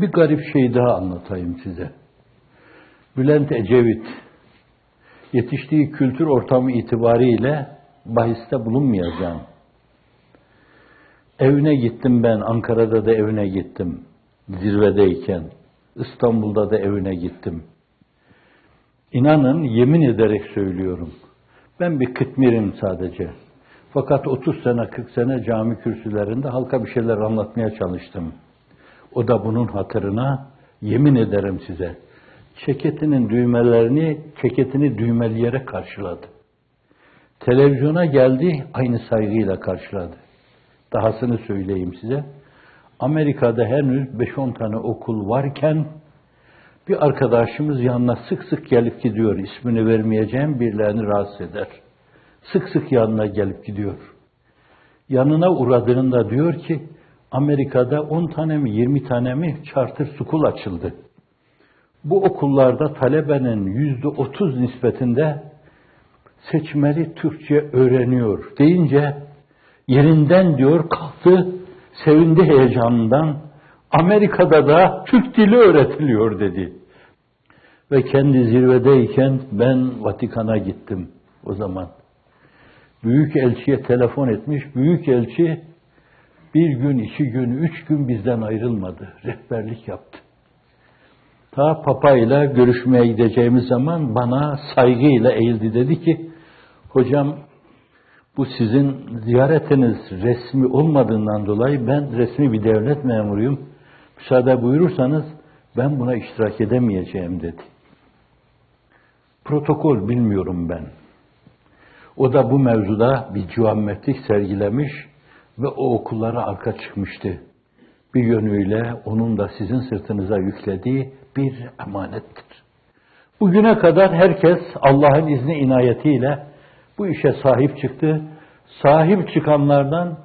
Bir garip şey daha anlatayım size. Bülent Ecevit yetiştiği kültür ortamı itibariyle bahiste bulunmayacağım. Evine gittim ben, Ankara'da da evine gittim. Zirvedeyken. İstanbul'da da evine gittim. İnanın yemin ederek söylüyorum. Ben bir kıtmirim sadece. Fakat 30 sene 40 sene cami kürsülerinde halka bir şeyler anlatmaya çalıştım. O da bunun hatırına yemin ederim size. Ceketinin düğmelerini, ceketini düğmeleyerek karşıladı. Televizyona geldi, aynı saygıyla karşıladı. Dahasını söyleyeyim size. Amerika'da henüz 5-10 tane okul varken bir arkadaşımız yanına sık sık gelip gidiyor. İsmini vermeyeceğim birilerini rahatsız eder. Sık sık yanına gelip gidiyor. Yanına uğradığında diyor ki Amerika'da 10 tane mi 20 tane mi charter school açıldı. Bu okullarda talebenin yüzde otuz nispetinde seçmeli Türkçe öğreniyor deyince yerinden diyor kalktı sevindi heyecanından Amerika'da da Türk dili öğretiliyor dedi. Ve kendi zirvedeyken ben Vatikan'a gittim o zaman. Büyük elçiye telefon etmiş. Büyük elçi bir gün, iki gün, üç gün bizden ayrılmadı. Rehberlik yaptı. Ta Papa ile görüşmeye gideceğimiz zaman bana saygıyla eğildi. Dedi ki, hocam bu sizin ziyaretiniz resmi olmadığından dolayı ben resmi bir devlet memuruyum. Müsaade buyurursanız ben buna iştirak edemeyeceğim dedi. Protokol bilmiyorum ben. O da bu mevzuda bir cüammetlik sergilemiş ve o okullara arka çıkmıştı. Bir yönüyle onun da sizin sırtınıza yüklediği bir emanettir. Bugüne kadar herkes Allah'ın izni inayetiyle bu işe sahip çıktı. Sahip çıkanlardan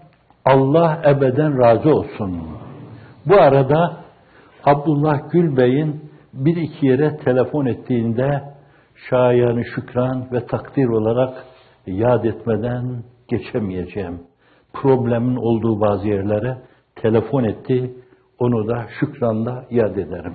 Allah ebeden razı olsun. Bu arada Abdullah Gül Bey'in bir iki yere telefon ettiğinde şayanı şükran ve takdir olarak yad etmeden geçemeyeceğim. Problemin olduğu bazı yerlere telefon etti. Onu da şükranla yad ederim.